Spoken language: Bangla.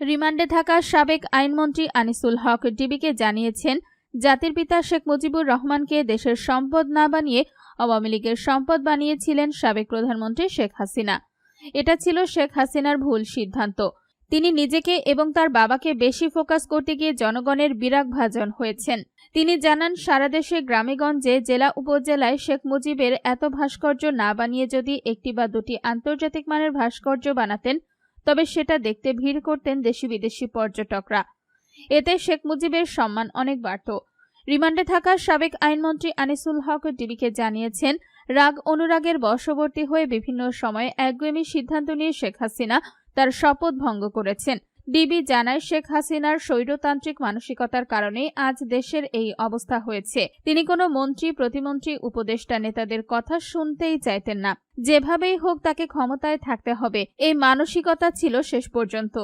রিমান্ডে থাকা সাবেক আইনমন্ত্রী আনিসুল হক ডিবিকে জানিয়েছেন, জাতির পিতা শেখ মুজিবুর রহমানকে দেশের সম্পদ না বানিয়ে আওয়ামী লীগের সম্পদ বানিয়েছিলেন সাবেক প্রধানমন্ত্রী শেখ হাসিনা। এটা ছিল শেখ হাসিনার ভুল সিদ্ধান্ত। তিনি নিজেকে এবং তার বাবাকে বেশি ফোকাস করতে গিয়ে জনগণের বিরাগ ভাজন হয়েছেন। তিনি জানান, সারা দেশে গ্রামেগঞ্জে, জেলা উপজেলায় শেখ মুজিবের এত ভাস্কর্য না বানিয়ে যদি একটি বা দুটি আন্তর্জাতিক মানের ভাস্কর্য বানাতেন তবে সেটা দেখতে ভিড় করতেন দেশি বিদেশি পর্যটকরা। এতে শেখ মুজিবের সম্মান অনেক বাড়ত। রিমান্ডে থাকা সাবেক আইনমন্ত্রী আনিসুল হক ডিবিকে জানিয়েছেন, রাগ অনুরাগের বশবর্তী হয়ে বিভিন্ন সময়ে একগুয়েমি সিদ্ধান্ত নিয়ে শেখ হাসিনা তার শপথ ভঙ্গ করেছেন। ডিবি জানায় শেখ হাসিনার স্বৈরতান্ত্রিক মানসিকতার কারণে আজ দেশের এই অবস্থা হয়েছে। তিনি কোনো মন্ত্রী, প্রতিমন্ত্রী, উপদেষ্টা নেতাদের কথা শুনতেই চাইতেন না। যেভাবেই হোক তাকে ক্ষমতায় থাকতে হবে। এই মানসিকতা ছিল শেষ পর্যন্ত।